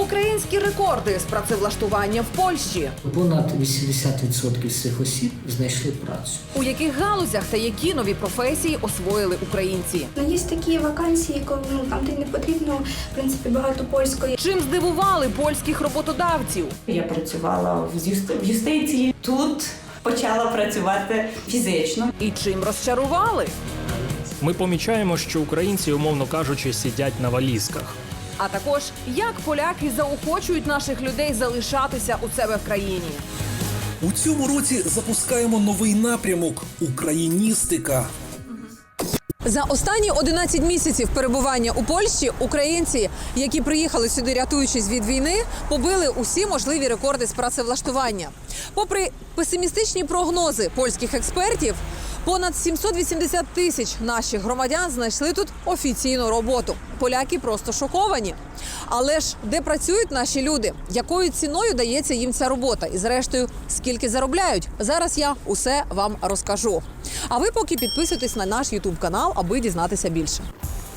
Українські рекорди з працевлаштування в Польщі. Понад 80% з цих осіб знайшли працю. У яких галузях та які нові професії освоїли українці? Ну, є такі вакансії, коли ну там де не потрібно в принципі багато польської. Чим здивували польських роботодавців? Я працювала в юсти- в юстиції. Тут почала працювати фізично. І чим розчарували? Ми помічаємо, що українці, умовно кажучи, сидять на валізках. А також як поляки заохочують наших людей залишатися у себе в країні. У цьому році запускаємо новий напрямок Україністика. За останні 11 місяців перебування у Польщі українці, які приїхали сюди, рятуючись від війни, побили усі можливі рекорди з працевлаштування. Попри песимістичні прогнози польських експертів, понад 780 тисяч наших громадян знайшли тут офіційну роботу. Поляки просто шоковані. Але ж де працюють наші люди? Якою ціною дається їм ця робота? І зрештою, скільки заробляють? Зараз я усе вам розкажу. А ви поки підписуйтесь на наш Ютуб канал, аби дізнатися більше.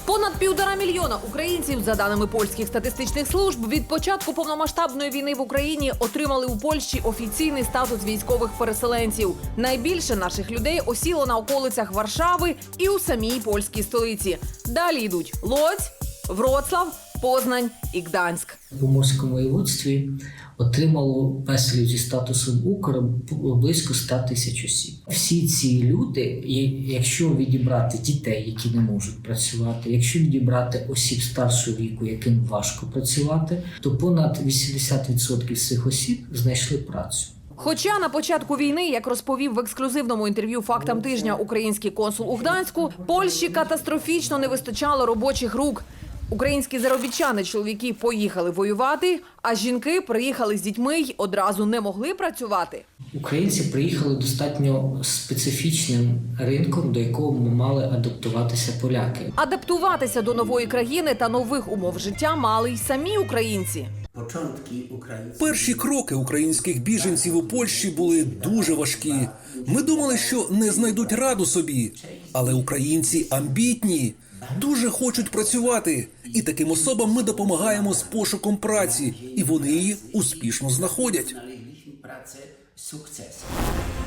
Понад півтора мільйона українців, за даними польських статистичних служб, від початку повномасштабної війни в Україні отримали у Польщі офіційний статус військових переселенців. Найбільше наших людей осіло на околицях Варшави і у самій польській столиці. Далі йдуть Лоць, Вроцлав, Познань і Гданськ. В Поморському воєводстві отримало песелів зі статусом Укр близько 100 тисяч осіб. Всі ці люди, якщо відібрати дітей, які не можуть працювати, якщо відібрати осіб старшого віку, яким важко працювати, то понад 80% з цих осіб знайшли працю. Хоча на початку війни, як розповів в ексклюзивному інтерв'ю фактам тижня український консул у Гданську, Польщі катастрофічно не вистачало робочих рук. Українські заробітчани чоловіки поїхали воювати, а жінки приїхали з дітьми й одразу не могли працювати. Українці приїхали достатньо специфічним ринком, до якого ми мали адаптуватися поляки. Адаптуватися до нової країни та нових умов життя мали й самі українці. Перші кроки українських біженців у Польщі були дуже важкі. Ми думали, що не знайдуть раду собі, але українці амбітні, дуже хочуть працювати. І таким особам ми допомагаємо з пошуком праці, і вони її успішно знаходять.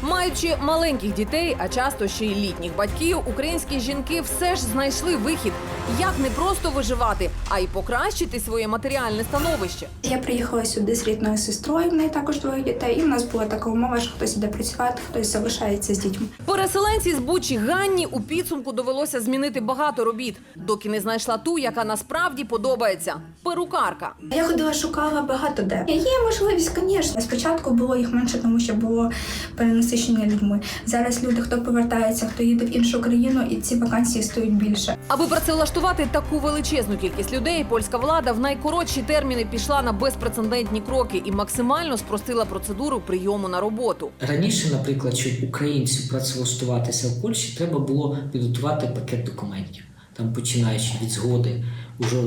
Маючи маленьких дітей, а часто ще й літніх батьків, українські жінки все ж знайшли вихід, як не просто виживати, а й покращити своє матеріальне становище. Я приїхала сюди з рідною сестрою, в неї також двоє дітей, і в нас була така умова, що хтось іде працювати, хтось залишається з дітьми. Переселенці з Бучі Ганні у підсумку довелося змінити багато робіт, доки не знайшла ту, яка насправді подобається перукарка. Я ходила, шукала багато де. Є можливість, звісно. Спочатку було їх менше, тому що було перенасичення людьми. Зараз люди, хто повертається, хто їде в іншу країну, і ці вакансії стають більше. Аби працевлаштувати таку величезну кількість людей, польська влада в найкоротші терміни пішла на безпрецедентні кроки і максимально спростила процедуру прийому на роботу. Раніше, наприклад, щоб українцю працевлаштуватися в Польщі, треба було підготувати пакет документів, там починаючи від згоди уже е,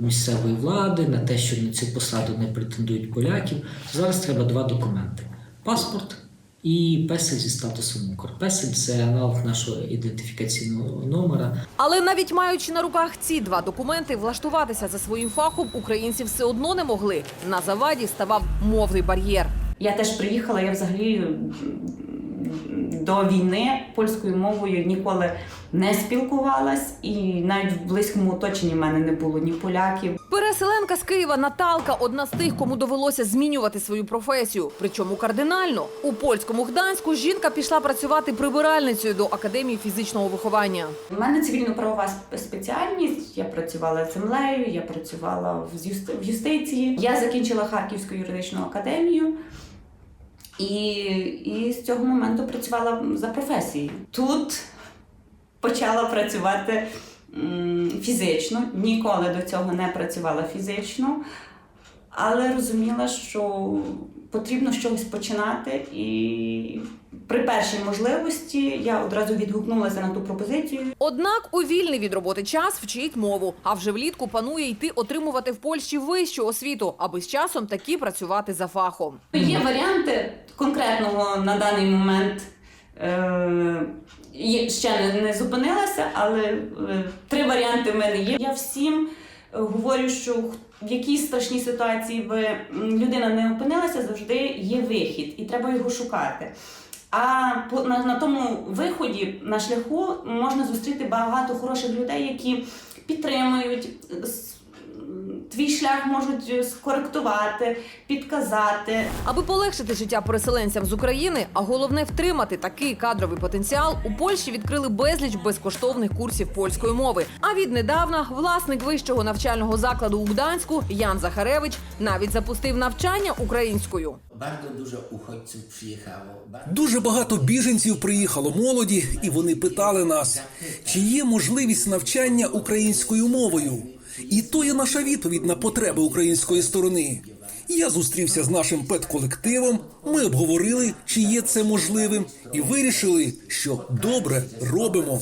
місцевої влади на те, що на цю посаду не претендують поляків. Зараз треба два документи: паспорт. І песель зі статусом Укр. Песель це аналог нашого ідентифікаційного номера. Але навіть маючи на руках ці два документи, влаштуватися за своїм фахом українці все одно не могли. На заваді ставав мовний бар'єр. Я теж приїхала, я взагалі до війни польською мовою ніколи не спілкувалась, і навіть в близькому оточенні в мене не було ні поляків. Переселенка з Києва Наталка одна з тих, кому довелося змінювати свою професію. Причому кардинально у польському Гданську жінка пішла працювати прибиральницею до академії фізичного виховання. У мене цивільно-правова спеціальність. Я працювала землею, я працювала в юсти- в юстиції. Я закінчила Харківську юридичну академію. І, і з цього моменту працювала за професією. Тут почала працювати фізично. Ніколи до цього не працювала фізично, але розуміла, що потрібно з чогось починати. І при першій можливості я одразу відгукнулася на ту пропозицію. Однак у вільний від роботи час вчить мову, а вже влітку планує йти отримувати в Польщі вищу освіту, аби з часом таки працювати за фахом. Є варіанти конкретного на даний момент. Е, ще не, не зупинилася, але е, три варіанти в мене є. Я всім говорю, що х- в якій страшній ситуації би людина не опинилася, завжди є вихід, і треба його шукати. А на, на тому виході, на шляху, можна зустріти багато хороших людей, які підтримують. Твій шлях можуть е, скоректувати, підказати. Аби полегшити життя переселенцям з України, а головне втримати такий кадровий потенціал, у Польщі відкрили безліч безкоштовних курсів польської мови. А віднедавна власник вищого навчального закладу у Гданську Ян Захаревич навіть запустив навчання українською. Дуже багато біженців приїхало молоді, і вони питали нас, чи є можливість навчання українською мовою. І то є наша відповідь на потреби української сторони. Я зустрівся з нашим педколективом. Ми обговорили, чи є це можливим, і вирішили, що добре робимо.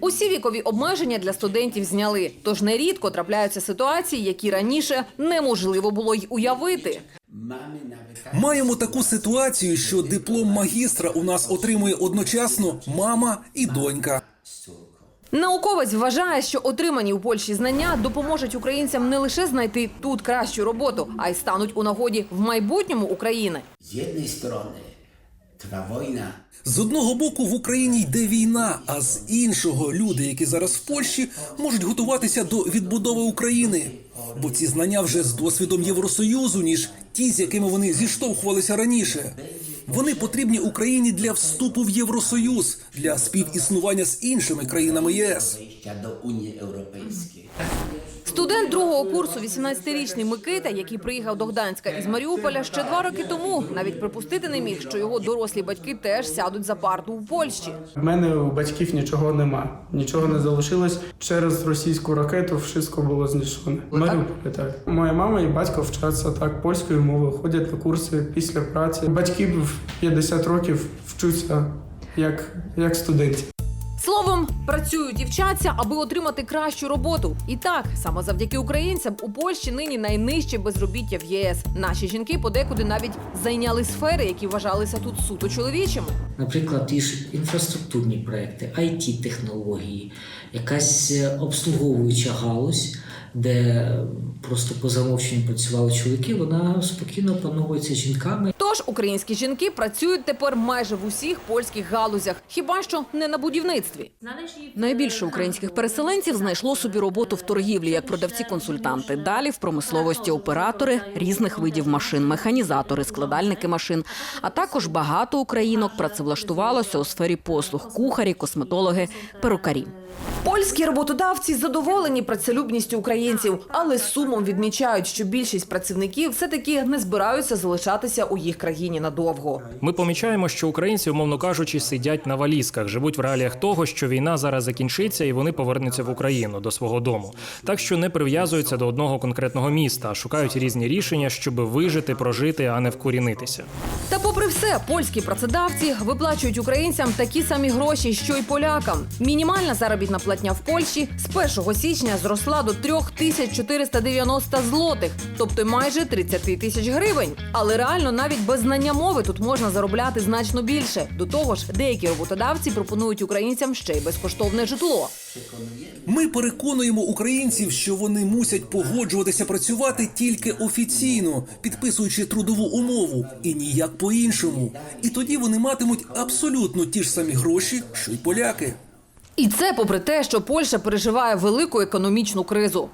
Усі вікові обмеження для студентів зняли, тож нерідко трапляються ситуації, які раніше неможливо було й уявити. Маємо таку ситуацію, що диплом магістра у нас отримує одночасно мама і донька. Науковець вважає, що отримані у Польщі знання допоможуть українцям не лише знайти тут кращу роботу, а й стануть у нагоді в майбутньому України. Z jednej strony trwa wojna, З одного боку в Україні йде війна, а з іншого люди, які зараз в Польщі, можуть готуватися до відбудови України. Бо ці знання вже з досвідом Євросоюзу, ніж ті, з якими вони зіштовхувалися раніше. Вони потрібні Україні для вступу в Євросоюз, для співіснування з іншими країнами ЄС. Студент другого курсу, 18-річний Микита, який приїхав до Гданська із Маріуполя ще два роки тому, навіть припустити не міг, що його дорослі батьки теж сядуть за парту у Польщі. В мене у батьків нічого нема, нічого не залишилось. Через російську ракету все було знищено. Маріуполі так. Моя мама і батько вчаться так польською мовою, ходять на курси після праці. Батьки в 50 років вчуться як, як студенти. Словом, працюють і вчаться, аби отримати кращу роботу. І так, саме завдяки українцям у Польщі нині найнижче безробіття в ЄС. Наші жінки подекуди навіть зайняли сфери, які вважалися тут суто чоловічими. Наприклад, і інфраструктурні проекти, it технології якась е, обслуговуюча галузь, де просто по замовченню працювали чоловіки, вона спокійно опановується жінками. Тож українські жінки працюють тепер майже в усіх польських галузях, хіба що не на будівництві. Найбільше українських переселенців знайшло собі роботу в торгівлі як продавці-консультанти. Далі в промисловості оператори різних видів машин, механізатори, складальники машин. А також багато українок працевлаштувалося у сфері послуг: кухарі, косметологи, перукарі. Польські роботодавці задоволені працелюбністю українців, але з сумом відмічають, що більшість працівників все таки не збираються залишатися у їх країні надовго. Ми помічаємо, що українці, умовно кажучи, сидять на валізках, живуть в реаліях того, що війна зараз закінчиться, і вони повернуться в Україну до свого дому. Так що не прив'язуються до одного конкретного міста, а шукають різні рішення, щоб вижити, прожити, а не вкорінитися. Та, попри все, польські працедавці виплачують українцям такі самі гроші, що й полякам. Мінімальна заробітна платня в Польщі з 1 січня зросла до 3490 злотих, тобто майже 30 тисяч гривень. Але реально навіть без знання мови тут можна заробляти значно більше. До того ж, деякі роботодавці пропонують українцям ще й безкоштовне житло. Ми переконуємо українців, що вони мусять погоджуватися працювати тільки офіційно, підписуючи трудову умову, і ніяк по-іншому. І тоді вони матимуть абсолютно ті ж самі гроші, що й поляки. І це попри те, що Польща переживає велику економічну кризу.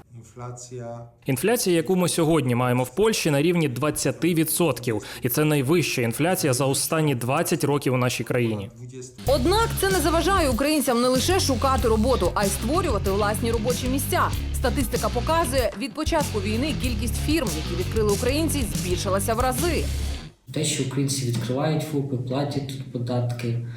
Інфляція, яку ми сьогодні маємо в Польщі, на рівні 20%. і це найвища інфляція за останні 20 років у нашій країні. Однак це не заважає українцям не лише шукати роботу, а й створювати власні робочі місця. Статистика показує, від початку війни кількість фірм, які відкрили українці, збільшилася в рази. Те, що українці відкривають ФОПи, платять тут податки,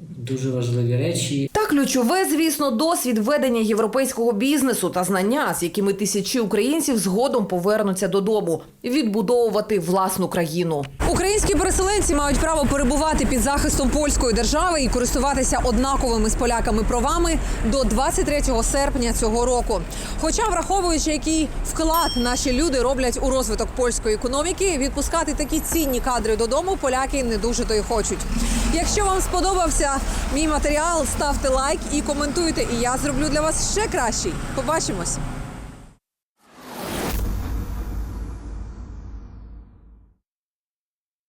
дуже важливі речі. Ключове, звісно, досвід ведення європейського бізнесу та знання, з якими тисячі українців згодом повернуться додому, відбудовувати власну країну. Українські переселенці мають право перебувати під захистом польської держави і користуватися однаковими з поляками правами до 23 серпня цього року. Хоча, враховуючи, який вклад наші люди роблять у розвиток польської економіки, відпускати такі цінні кадри додому поляки не дуже то й хочуть. Якщо вам сподобався мій матеріал, ставте лайк і коментуйте. І я зроблю для вас ще кращий. Побачимось.